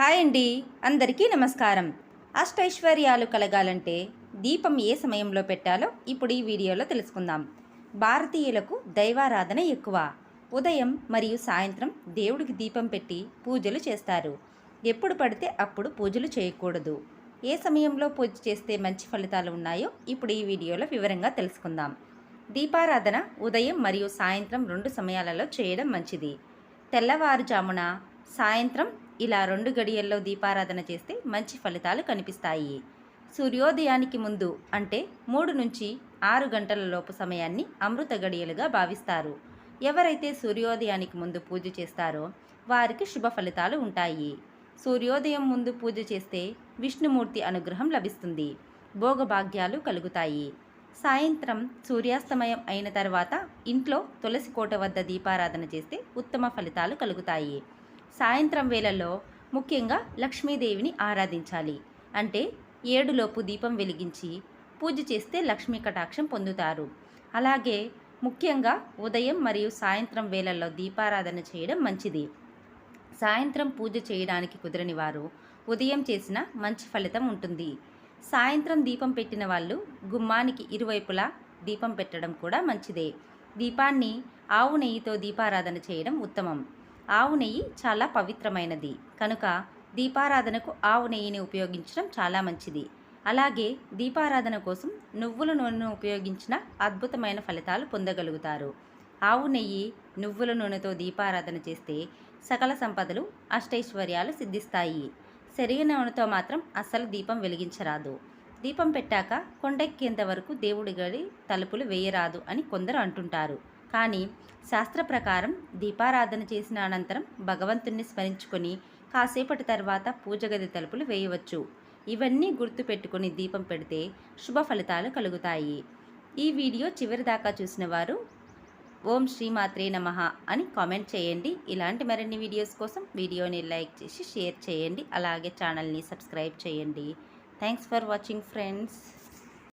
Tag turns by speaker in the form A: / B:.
A: Hi అండి. అందరికీ నమస్కారం. అష్టైశ్వర్యాలు కలగాలంటే దీపం ఏ సమయంలో పెట్టాలో ఇప్పుడు ఈ వీడియోలో తెలుసుకుందాం. భారతీయులకు దైవారాధన ఎక్కువ. ఉదయం మరియు సాయంత్రం దేవుడికి దీపం పెట్టి పూజలు చేస్తారు. ఎప్పుడు పడితే అప్పుడు పూజలు చేయకూడదు. ఏ సమయంలో పూజ చేస్తే మంచి ఫలితాలు ఉన్నాయో ఇప్పుడు ఈ వీడియోలో వివరంగా తెలుసుకుందాం. దీపారాధన ఉదయం మరియు సాయంత్రం రెండు సమయాలలో చేయడం మంచిది. తెల్లవారుజామున సాయంత్రం ఇలా రెండు గడియల్లో దీపారాధన చేస్తే మంచి ఫలితాలు కనిపిస్తాయి. సూర్యోదయానికి ముందు అంటే మూడు నుంచి ఆరు గంటల లోపు సమయాన్ని అమృత గడియలుగా భావిస్తారు. ఎవరైతే సూర్యోదయానికి ముందు పూజ చేస్తారో వారికి శుభ ఫలితాలు ఉంటాయి. సూర్యోదయం ముందు పూజ చేస్తే విష్ణుమూర్తి అనుగ్రహం లభిస్తుంది. భోగభాగ్యాలు కలుగుతాయి. సాయంత్రం సూర్యాస్తమయం అయిన తర్వాత ఇంట్లో తులసి కోట వద్ద దీపారాధన చేస్తే ఉత్తమ ఫలితాలు కలుగుతాయి. సాయంత్రం వేళల్లో ముఖ్యంగా లక్ష్మీదేవిని ఆరాధించాలి. అంటే ఏడులోపు దీపం వెలిగించి పూజ చేస్తే లక్ష్మీ కటాక్షం పొందుతారు. అలాగే ముఖ్యంగా ఉదయం మరియు సాయంత్రం వేళల్లో దీపారాధన చేయడం మంచిది. సాయంత్రం పూజ చేయడానికి కుదరని వారు ఉదయం చేసిన మంచి ఫలితం ఉంటుంది. సాయంత్రం దీపం పెట్టిన వాళ్ళు గుమ్మానికి ఇరువైపులా దీపం పెట్టడం కూడా మంచిదే. దీపాన్ని ఆవు నెయ్యితో దీపారాధన చేయడం ఉత్తమం. ఆవు నెయ్యి చాలా పవిత్రమైనది. కనుక దీపారాధనకు ఆవు నెయ్యిని ఉపయోగించడం చాలా మంచిది. అలాగే దీపారాధన కోసం నువ్వుల నూనెను ఉపయోగించిన అద్భుతమైన ఫలితాలు పొందగలుగుతారు. ఆవు నెయ్యి నువ్వుల నూనెతో దీపారాధన చేస్తే సకల సంపదలు అష్టైశ్వర్యాలు సిద్ధిస్తాయి. శరీర నూనెతో మాత్రం అస్సలు దీపం వెలిగించరాదు. దీపం పెట్టాక కొండెక్కేంత వరకు దేవుడి గడి తలుపులు వేయరాదు అని కొందరు అంటుంటారు. కానీ శాస్త్ర ప్రకారం దీపారాధన చేసిన అనంతరం భగవంతుణ్ణి స్మరించుకొని కాసేపటి తర్వాత పూజ గది తలుపులు వేయవచ్చు. ఇవన్నీ గుర్తుపెట్టుకుని దీపం పెడితే శుభ ఫలితాలు కలుగుతాయి. ఈ వీడియో చివరి దాకా చూసిన వారు ఓం శ్రీమాత్రే నమ అని కామెంట్ చేయండి. ఇలాంటి మరిన్ని వీడియోస్ కోసం వీడియోని లైక్ చేసి షేర్ చేయండి. అలాగే ఛానల్ని సబ్స్క్రైబ్ చేయండి. Thanks for watching friends.